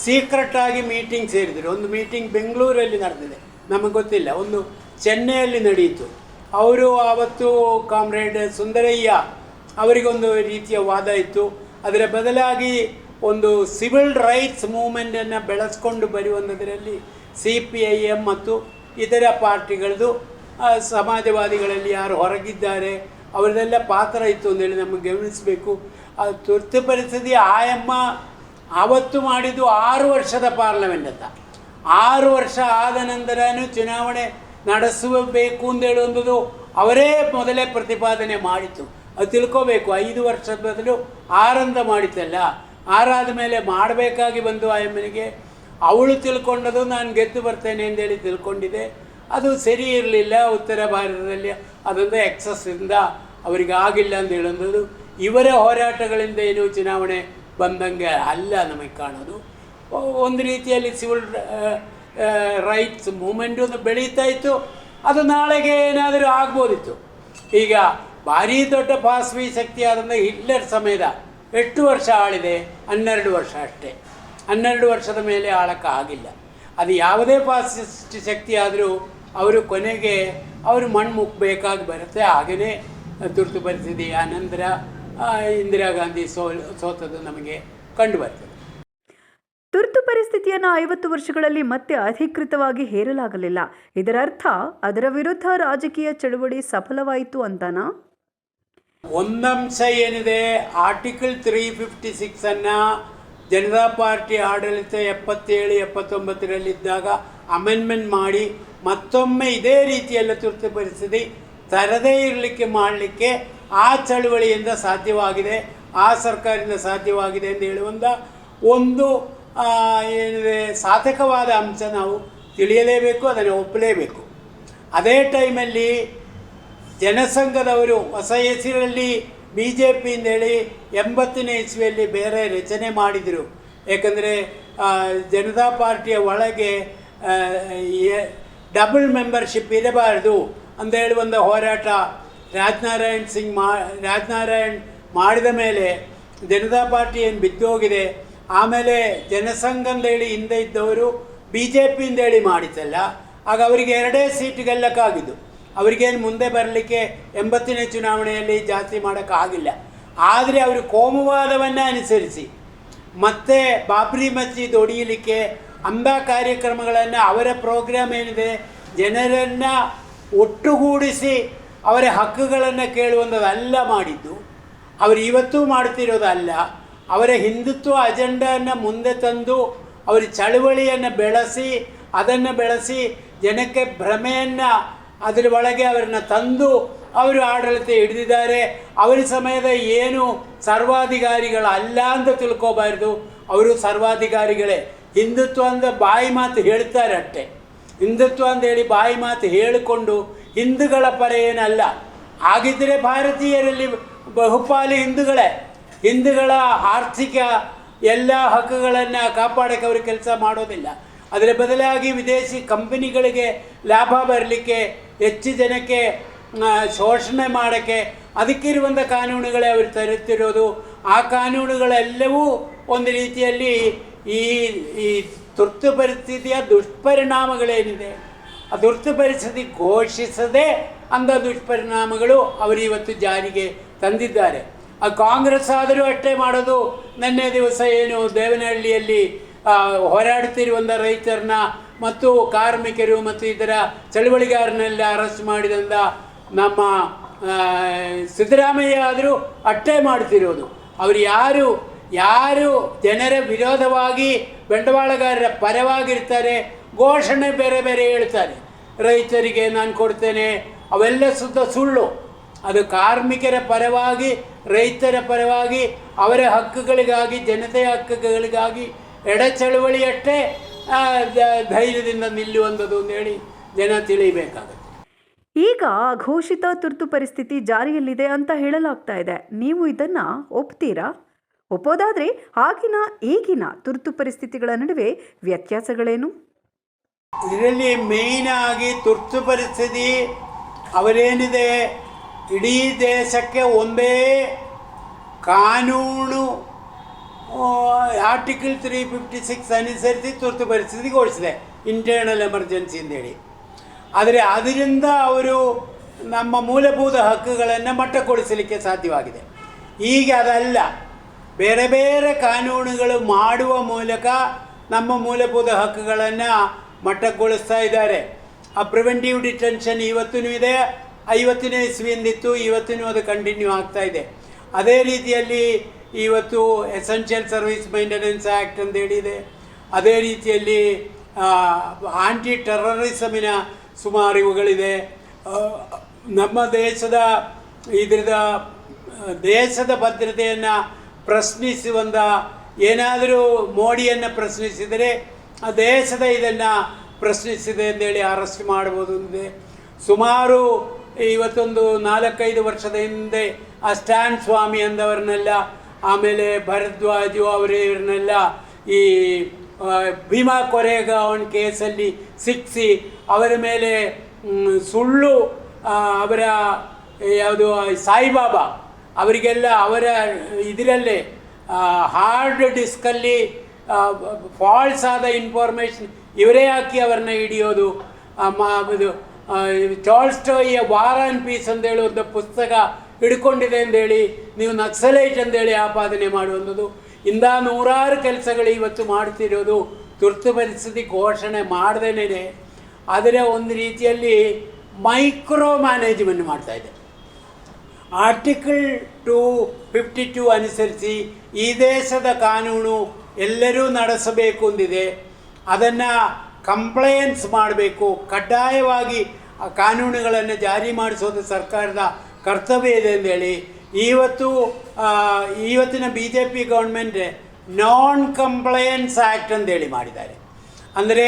ಸೀಕ್ರೆಟ್ ಆಗಿ ಮೀಟಿಂಗ್ ಸೇರಿದರು. ಒಂದು ಮೀಟಿಂಗ್ ಬೆಂಗಳೂರಲ್ಲಿ ನಡೆದಿದೆ. ನಮಗೆ ಗೊತ್ತಿಲ್ಲ. ಒಂದು ಚೆನ್ನೈಯಲ್ಲಿ ನಡೆಯಿತು. ಅವರು ಆವತ್ತು ಕಾಮ್ರೇಡ್ ಸುಂದರಯ್ಯ ಅವರಿಗೊಂದು ರೀತಿಯ ವಾದ ಇತ್ತು. ಅದರ ಬದಲಾಗಿ ಒಂದು ಸಿವಿಲ್ ರೈಟ್ಸ್ ಮೂಮೆಂಟನ್ನು ಬೆಳೆಸ್ಕೊಂಡು ಬರುವಂಥದ್ರಲ್ಲಿ ಸಿ ಪಿ ಐ ಎಂ ಮತ್ತು ಇತರ ಪಾರ್ಟಿಗಳದ್ದು ಸಮಾಜವಾದಿಗಳಲ್ಲಿ ಯಾರು ಹೊರಗಿದ್ದಾರೆ ಅವರದೆಲ್ಲ ಪಾತ್ರ ಇತ್ತು ಅಂತೇಳಿ ನಮಗೆ ಗಮನಿಸಬೇಕು. ಆ ತುರ್ತು ಪರಿಸ್ಥಿತಿ ಆಯಮ್ಮ ಆವತ್ತು ಮಾಡಿದ್ದು ಆರು ವರ್ಷದ ಪಾರ್ಲಮೆಂಟ್ ಅಂತ ಆರು ವರ್ಷ ಆದ ನಂತರನೂ ಚುನಾವಣೆ ನಡೆಸಬೇಕು ಅಂತ ಹೇಳುವಂಥದ್ದು ಅವರೇ ಮೊದಲೇ ಪ್ರತಿಪಾದನೆ ಮಾಡಿತು ಅದು ತಿಳ್ಕೋಬೇಕು, ಐದು ವರ್ಷದ ಬದಲು ಆರಂದ ಮಾಡಿತಲ್ಲ ಆರಾದ ಮೇಲೆ ಮಾಡಬೇಕಾಗಿ ಬಂದು ಆಯಮ್ಮನಿಗೆ. ಅವಳು ತಿಳ್ಕೊಂಡದು ನಾನು ಗೆದ್ದು ಬರ್ತೇನೆ ಅಂತೇಳಿ ತಿಳ್ಕೊಂಡಿದೆ ಅದು ಸರಿ ಇರಲಿಲ್ಲ, ಉತ್ತರ ಭಾರತದಲ್ಲಿ ಅದೊಂದು ಎಕ್ಸಸ್ಸಿಂದ ಅವರಿಗೆ ಆಗಿಲ್ಲ ಅಂತ ಹೇಳೋದು ಇವರ ಹೋರಾಟಗಳಿಂದ ಏನು ಚುನಾವಣೆ ಬಂದಂಗೆ ಅಲ್ಲ ನಮಗೆ ಕಾಣೋದು. ಒಂದು ರೀತಿಯಲ್ಲಿ ಸಿವಿಲ್ ರೈಟ್ಸ್ ಮೂಮೆಂಟ್ ಒಂದು ಬೆಳೀತಾ ಇತ್ತು. ಅದು ನಾಳೆಗೆ ಏನಾದರೂ ಆಗ್ಬೋದಿತ್ತು. ಈಗ ಭಾರೀ ದೊಡ್ಡ ಪಾಸ್ವಿ ಶಕ್ತಿ ಆದಂಥ ಹಿಟ್ಲರ್ ಸಮೇತ ಎಷ್ಟು ವರ್ಷ ಆಳಿದೆ? ಹನ್ನೆರಡು ವರ್ಷ ಅಷ್ಟೇ. ಹನ್ನೆರಡು ವರ್ಷದ ಮೇಲೆ ಆಳಕ್ಕೆ ಆಗಿಲ್ಲ ಅದು ಯಾವುದೇ ಪಾಸಿಸ್ಟ್ ಶಕ್ತಿ ಆದರೂ ಅವರು ಕೊನೆಗೆ ಅವರು ಮಣ್ಣು ಮುಕ್ಕಬೇಕಾಗಿ ಬರುತ್ತೆ. ಹಾಗೆಯೇ ತುರ್ತು ಪರಿಸ್ಥಿತಿ ಆನಂತರ ಆ, ಇಂದಿರಾ ಗಾಂಧಿ ಸೋ ಸೋತದ್ದು ನಮಗೆ ಕಂಡು ಬರ್ತದೆ. ತುರ್ತು ಪರಿಸ್ಥಿತಿಯನ್ನು ಐವತ್ತು ವರ್ಷಗಳಲ್ಲಿ ಮತ್ತೆ ಅಧಿಕೃತವಾಗಿ ಹೇರಲಾಗಲಿಲ್ಲ. ಇದರರ್ಥ ಅದರ ವಿರುದ್ಧ ರಾಜಕೀಯ ಚಳುವಳಿ ಸಫಲವಾಯಿತು ಅಂತನಾ? ಒಂದಂಶ ಏನಿದೆ ಆರ್ಟಿಕಲ್ ತ್ರೀ ಫಿಫ್ಟಿ ಸಿಕ್ಸನ್ನು ಜನತಾ ಪಾರ್ಟಿ ಆಡಳಿತ ಎಪ್ಪತ್ತೇಳು ಎಪ್ಪತ್ತೊಂಬತ್ತರಲ್ಲಿದ್ದಾಗ ಅಮೆಂಡ್ಮೆಂಟ್ ಮಾಡಿ ಮತ್ತೊಮ್ಮೆ ಇದೇ ರೀತಿಯಲ್ಲ ತುರ್ತು ಪರಿಸ್ಥಿತಿ ತರದೇ ಇರಲಿಕ್ಕೆ ಮಾಡಲಿಕ್ಕೆ ಆ ಚಳುವಳಿಯಿಂದ ಸಾಧ್ಯವಾಗಿದೆ, ಆ ಸರ್ಕಾರದಿಂದ ಸಾಧ್ಯವಾಗಿದೆ ಎಂದು ಹೇಳುವಂಥ ಒಂದು ಏನಿದೆ ಸಾಧಕವಾದ ಅಂಶ ನಾವು ತಿಳಿಯಲೇಬೇಕು, ಅದನ್ನು ಒಪ್ಪಲೇಬೇಕು. ಅದೇ ಟೈಮಲ್ಲಿ ಜನಸಂಘದವರು ಹೊಸ ಹೆಸರಲ್ಲಿ ಬಿ ಜೆ ಪಿಯಿಂದ ಹೇಳಿ ಎಂಬತ್ತನೇ ಇಸ್ವಿಯಲ್ಲಿ ಬೇರೆ ರಚನೆ ಮಾಡಿದರು. ಏಕೆಂದರೆ ಜನತಾ ಪಾರ್ಟಿಯ ಒಳಗೆ ಡಬಲ್ ಮೆಂಬರ್ಶಿಪ್ ಇರಬಾರದು ಅಂತ ಒಂದು ಹೋರಾಟ ರಾಜನಾರಾಯಣ್ ಸಿಂಗ್ ಮಾ, ರಾಜನಾರಾಯಣ್ ಮಾಡಿದ ಮೇಲೆ ಜನತಾ ಪಾರ್ಟಿ ಏನು ಬಿದ್ದೋಗಿದೆ ಆಮೇಲೆ ಜನಸಂಘ ಅಂತೇಳಿ ಹಿಂದೆ ಇದ್ದವರು ಬಿ ಜೆ ಪಿಯಿಂದ ಹೇಳಿ ಮಾಡಿತಲ್ಲ ಆಗ ಅವರಿಗೆ ಎರಡೇ ಸೀಟ್ ಗೆಲ್ಲಕ್ಕಾಗಿದ್ದು. ಅವರಿಗೇನು ಮುಂದೆ ಬರಲಿಕ್ಕೆ ಎಂಬತ್ತನೇ ಚುನಾವಣೆಯಲ್ಲಿ ಜಾಸ್ತಿ ಮಾಡೋಕ್ಕಾಗಿಲ್ಲ. ಆದರೆ ಅವರು ಕೋಮುವಾದವನ್ನು ಅನುಸರಿಸಿ ಮತ್ತೆ ಬಾಬ್ರಿ ಮಸ್ಜಿದ್ ಒಡೆಯಲಿಕ್ಕೆ ಅಂಥ ಕಾರ್ಯಕ್ರಮಗಳನ್ನು ಅವರ ಪ್ರೋಗ್ರಾಮ್ ಏನಿದೆ, ಜನರನ್ನು ಒಟ್ಟುಗೂಡಿಸಿ ಅವರ ಹಕ್ಕುಗಳನ್ನು ಕೇಳುವಂಥದ್ದಲ್ಲ ಮಾಡಿದ್ದು. ಅವರು ಇವತ್ತೂ ಮಾಡುತ್ತಿರೋದಲ್ಲ ಅವರ ಹಿಂದುತ್ವ ಅಜೆಂಡನ್ನು ಮುಂದೆ ತಂದು ಅವರ ಚಳುವಳಿಯನ್ನು ಬೆಳೆಸಿ, ಅದನ್ನು ಬೆಳೆಸಿ ಜನಕ್ಕೆ ಭ್ರಮೆಯನ್ನು ಅದರ ಒಳಗೆ ಅವರನ್ನು ತಂದು ಅವರು ಆಡಳಿತ ಹಿಡಿದಿದ್ದಾರೆ. ಅವರ ಸಮಯದ ಏನು ಸರ್ವಾಧಿಕಾರಿಗಳಲ್ಲ ಅಂತ ತಿಳ್ಕೋಬಾರ್ದು. ಅವರು ಸರ್ವಾಧಿಕಾರಿಗಳೇ. ಹಿಂದುತ್ವ ಅಂತ ಬಾಯಿ ಮಾತು ಹೇಳ್ತಾರೆ ಅಷ್ಟೇ ಹಿಂದುತ್ವ ಅಂತ ಹೇಳಿ ಬಾಯಿ ಮಾತು ಹೇಳಿಕೊಂಡು ಹಿಂದೂಗಳ ಪರ ಏನಲ್ಲ. ಆಗಿದ್ದರೆ ಭಾರತೀಯರಲ್ಲಿ ಬಹುಪಾಲು ಹಿಂದೂಗಳೇ. ಹಿಂದೂಗಳ ಆರ್ಥಿಕ ಎಲ್ಲ ಹಕ್ಕುಗಳನ್ನು ಕಾಪಾಡೋಕ್ಕೆ ಅವರು ಕೆಲಸ ಮಾಡೋದಿಲ್ಲ. ಅದರ ಬದಲಾಗಿ ವಿದೇಶಿ ಕಂಪನಿಗಳಿಗೆ ಲಾಭ ಬರಲಿಕ್ಕೆ, ಹೆಚ್ಚು ಜನಕ್ಕೆ ಶೋಷಣೆ ಮಾಡೋಕ್ಕೆ ಅದಕ್ಕಿರುವಂಥ ಕಾನೂನುಗಳೇ ಅವರು ತರುತ್ತಿರೋದು. ಆ ಕಾನೂನುಗಳೆಲ್ಲವೂ ಒಂದು ರೀತಿಯಲ್ಲಿ ಈ ಈ ತುರ್ತು ಪರಿಸ್ಥಿತಿಯ ದುಷ್ಪರಿಣಾಮಗಳೇನಿದೆ? ಆ ತುರ್ತು ಪರಿಸ್ಥಿತಿ ಘೋಷಿಸದೆ ಅಂಥ ದುಷ್ಪರಿಣಾಮಗಳು ಅವರು ಇವತ್ತು ಜಾರಿಗೆ ತಂದಿದ್ದಾರೆ. ಆ ಕಾಂಗ್ರೆಸ್ ಆದರೂ ಅಷ್ಟೇ ಮಾಡೋದು. ನಿನ್ನೆ ದಿವಸ ಏನು ದೇವನಹಳ್ಳಿಯಲ್ಲಿ ಹೋರಾಡುತ್ತಿರುವಂಥ ರೈತರನ್ನ ಮತ್ತು ಕಾರ್ಮಿಕರು ಮತ್ತು ಇದರ ಚಳವಳಿಗಾರನೆಲ್ಲ ಅರೆಸ್ಟ್ ಮಾಡಿದಂಥ ನಮ್ಮ ಸಿದ್ದರಾಮಯ್ಯ ಆದರೂ ಅಟ್ಟೆ ಮಾಡ್ತಿರೋದು ಅವರು ಯಾರು ಯಾರು ಜನರ ವಿರೋಧವಾಗಿ ಬಂಡವಾಳಗಾರರ ಪರವಾಗಿರ್ತಾರೆ, ಘೋಷಣೆ ಬೇರೆ ಬೇರೆ ಹೇಳ್ತಾರೆ. ರೈತರಿಗೆ ನಾನು ಕೊಡ್ತೇನೆ, ಅವೆಲ್ಲ ಸುದ್ದ ಸುಳ್ಳು. ಅದು ಕಾರ್ಮಿಕರ ಪರವಾಗಿ, ರೈತರ ಪರವಾಗಿ, ಅವರ ಹಕ್ಕುಗಳಿಗಾಗಿ, ಜನತೆಯ ಹಕ್ಕುಗಳಿಗಾಗಿ ಎಡ ಚಳುವಳಿಯಷ್ಟೇ ಧೈರ್ಯದಿಂದ ನಿಲ್ಲುವಂಥದ್ದು ಅಂತೇಳಿ ಜನ ತಿಳಿಬೇಕಾಗುತ್ತೆ. ಈಗ ಘೋಷಿತ ತುರ್ತು ಪರಿಸ್ಥಿತಿ ಜಾರಿಯಲ್ಲಿದೆ ಅಂತ ಹೇಳಲಾಗ್ತಾ ಇದೆ. ನೀವು ಇದನ್ನು ಒಪ್ತೀರಾ? ಒಪ್ಪೋದಾದ್ರೆ ಆಗಿನ ಈಗಿನ ತುರ್ತು ಪರಿಸ್ಥಿತಿಗಳ ನಡುವೆ ವ್ಯತ್ಯಾಸಗಳೇನು? ಇದರಲ್ಲಿ ಮೇಯ್ನ್ ಆಗಿ ತುರ್ತು ಪರಿಸ್ಥಿತಿ ಅವರೇನಿದೆ? ಇಡೀ ದೇಶಕ್ಕೆ ಒಂದೇ ಕಾನೂನು ಆರ್ಟಿಕಲ್ ತ್ರೀ ಫಿಫ್ಟಿ ಸಿಕ್ಸ್ ಅನುಸರಿಸಿ ತುರ್ತು ಪರಿಸ್ಥಿತಿ ಘೋಷಿಸಿದೆ ಇಂಟರ್ನಲ್ ಎಮರ್ಜೆನ್ಸಿ ಅಂತೇಳಿ. ಆದರೆ ಅದರಿಂದ ಅವರು ನಮ್ಮ ಮೂಲಭೂತ ಹಕ್ಕುಗಳನ್ನು ಮಟ್ಟಗೊಳಿಸಲಿಕ್ಕೆ ಸಾಧ್ಯವಾಗಿದೆ. ಈಗ ಅದಲ್ಲ. ಬೇರೆ ಬೇರೆ ಕಾನೂನುಗಳು ಮಾಡುವ ಮೂಲಕ ನಮ್ಮ ಮೂಲಭೂತ ಹಕ್ಕುಗಳನ್ನು ಮಟ್ಟಗೊಳಿಸ್ತಾ ಇದ್ದಾರೆ. ಆ ಪ್ರಿವೆಂಟಿವ್ ಡಿಟೆನ್ಷನ್ ಇವತ್ತೂ ಇದೆ, ಐವತ್ತನೇ ಇಸ್ವಿಯಿಂದಿತ್ತು, ಇವತ್ತಿನೂ ಅದು ಕಂಟಿನ್ಯೂ ಆಗ್ತಾ ಇದೆ. ಅದೇ ರೀತಿಯಲ್ಲಿ ಇವತ್ತು ಎಸೆನ್ಷಿಯಲ್ ಸರ್ವಿಸ್ ಮೈಂಟೆನೆನ್ಸ್ ಆ್ಯಕ್ಟ್ ಅಂತ ಹೇಳಿದೆ. ಅದೇ ರೀತಿಯಲ್ಲಿ ಆಂಟಿ ಟೆರರಿಸಮಿನ ಸುಮಾರು ಇವುಗಳಿದೆ. ನಮ್ಮ ದೇಶದ ಇದರದ ದೇಶದ ಭದ್ರತೆಯನ್ನು ಪ್ರಶ್ನಿಸುವಂಥ ಏನಾದರೂ ಮೋಡಿಯನ್ನು ಪ್ರಶ್ನಿಸಿದರೆ ಆ ದೇಶದ ಇದನ್ನು ಪ್ರಶ್ನಿಸಿದೆ ಅಂತೇಳಿ ಅರೆಸ್ಟ್ ಮಾಡ್ಬೋದು ಅಂದಿದೆ ಸುಮಾರು ಇವತ್ತೊಂದು ನಾಲ್ಕೈದು ವರ್ಷದ ಹಿಂದೆ ಆ ಸ್ಟ್ಯಾನ್ ಸ್ವಾಮಿ ಅಂದವ್ರನ್ನೆಲ್ಲ, ಆಮೇಲೆ ಭರದ್ವಾಜು ಅವರಿವ್ರನ್ನೆಲ್ಲ ಈ ಭೀಮಾ ಕೊರೆಗಾವನ್ ಕೇಸಲ್ಲಿ ಸಿಕ್ಕಿಸಿ ಅವರ ಮೇಲೆ ಸುಳ್ಳು ಅವರ, ಯಾವುದು ಸಾಯಿಬಾಬಾ ಅವರಿಗೆಲ್ಲ ಅವರ ಇದರಲ್ಲೇ ಹಾರ್ಡ್ ಡಿಸ್ಕಲ್ಲಿ ಫಾಲ್ಸ್ ಆದ ಇನ್ಫಾರ್ಮೇಷನ್ ಇವರೇ ಹಾಕಿ ಅವ್ರನ್ನ ಹಿಡಿಯೋದು ಇದು ಟಾಲ್ಸ್ಟೋಯಿಯ ವಾರ್ ಆ್ಯಂಡ್ ಪೀಸ್ ಅಂತ ಒಂದು ಪುಸ್ತಕ ಹಿಡ್ಕೊಂಡಿದೆ ಅಂತೇಳಿ ನೀವು ನಕ್ಸಲೈಟ್ ಅಂತೇಳಿ ಆಪಾದನೆ ಮಾಡುವಂಥದ್ದು. ಇಂಥ ನೂರಾರು ಕೆಲಸಗಳು ಇವತ್ತು ಮಾಡ್ತಿರೋದು ತುರ್ತು ಪರಿಸ್ಥಿತಿ ಘೋಷಣೆ ಮಾಡ್ದೇನೆ ಆದರೆ ಒಂದು ರೀತಿಯಲ್ಲಿ ಮೈಕ್ರೋ ಮ್ಯಾನೇಜ್ಮೆಂಟ್ ಮಾಡ್ತಾ ಇದೆ. ಆರ್ಟಿಕಲ್ ಟು ಫಿಫ್ಟಿ ಟು ಅನುಸರಿಸಿ ಈ ದೇಶದ ಕಾನೂನು ಎಲ್ಲರೂ ನಡೆಸಬೇಕು ಅಂದಿದೆ ಅದನ್ನು ಕಂಪ್ಲಯನ್ಸ್ ಮಾಡಬೇಕು ಕಡ್ಡಾಯವಾಗಿ ಆ ಕಾನೂನುಗಳನ್ನು ಜಾರಿ ಮಾಡಿಸೋದು ಸರ್ಕಾರದ ಕರ್ತವ್ಯ ಇದೆ ಅಂತೇಳಿ ಇವತ್ತು ಇವತ್ತಿನ B J P government non compliance act ಅಂತೇಳಿ ಮಾಡಿದ್ದಾರೆ ಅಂದರೆ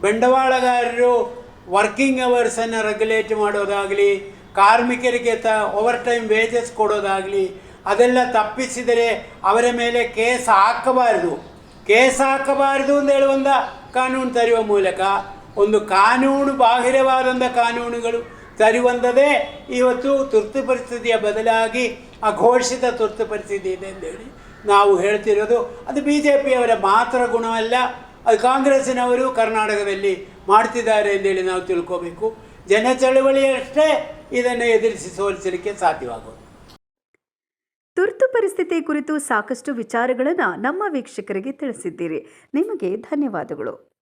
ಬಂಡವಾಳಗಾರರು ವರ್ಕಿಂಗ್ ಅವರ್ಸನ್ನು ರೆಗ್ಯುಲೇಟ್ ಮಾಡೋದಾಗಲಿ ಕಾರ್ಮಿಕರಿಗೆ ತ ಓವರ್ ಟೈಮ್ ವೇಜಸ್ ಕೊಡೋದಾಗಲಿ, ಅದೆಲ್ಲ ತಪ್ಪಿಸಿದರೆ ಅವರ ಮೇಲೆ ಕೇಸ್ ಹಾಕಬಾರದು. ಕೇಸ್ ಹಾಕಬಾರದು ಅಂತ ಹೇಳುವಂಥ ಕಾನೂನು ತರುವ ಮೂಲಕ, ಒಂದು ಕಾನೂನು ಬಾಹಿರವಾದಂಥ ಕಾನೂನುಗಳು ತರುವಂಥದ್ದೇ ಇವತ್ತು ತುರ್ತು ಪರಿಸ್ಥಿತಿಯ ಬದಲಾಗಿ ಅಘೋಷಿತ ತುರ್ತು ಪರಿಸ್ಥಿತಿ ಇದೆ ಅಂತೇಳಿ ನಾವು ಹೇಳ್ತಿರೋದು. ಅದು ಬಿ ಜೆ ಪಿಯವರ ಮಾತ್ರ ಗುಣವಲ್ಲ ಅದು ಕಾಂಗ್ರೆಸ್ಸಿನವರು ಕರ್ನಾಟಕದಲ್ಲಿ ಮಾಡ್ತಿದ್ದಾರೆ ಅಂತೇಳಿ ನಾವು ತಿಳ್ಕೋಬೇಕು. ಜನ ಚಳವಳಿಯಷ್ಟೇ ಇದನ್ನು ಎದುರಿಸಿ ಸೋಲಿಸಲಿಕ್ಕೆ ಸಾಧ್ಯವಾಗುವುದು. ತುರ್ತು ಪರಿಸ್ಥಿತಿ ಕುರಿತು ಸಾಕಷ್ಟು ವಿಚಾರಗಳನ್ನು ನಮ್ಮ ವೀಕ್ಷಕರಿಗೆ ತಿಳಿಸಿದ್ದೀರಿ. ನಿಮಗೆ ಧನ್ಯವಾದಗಳು.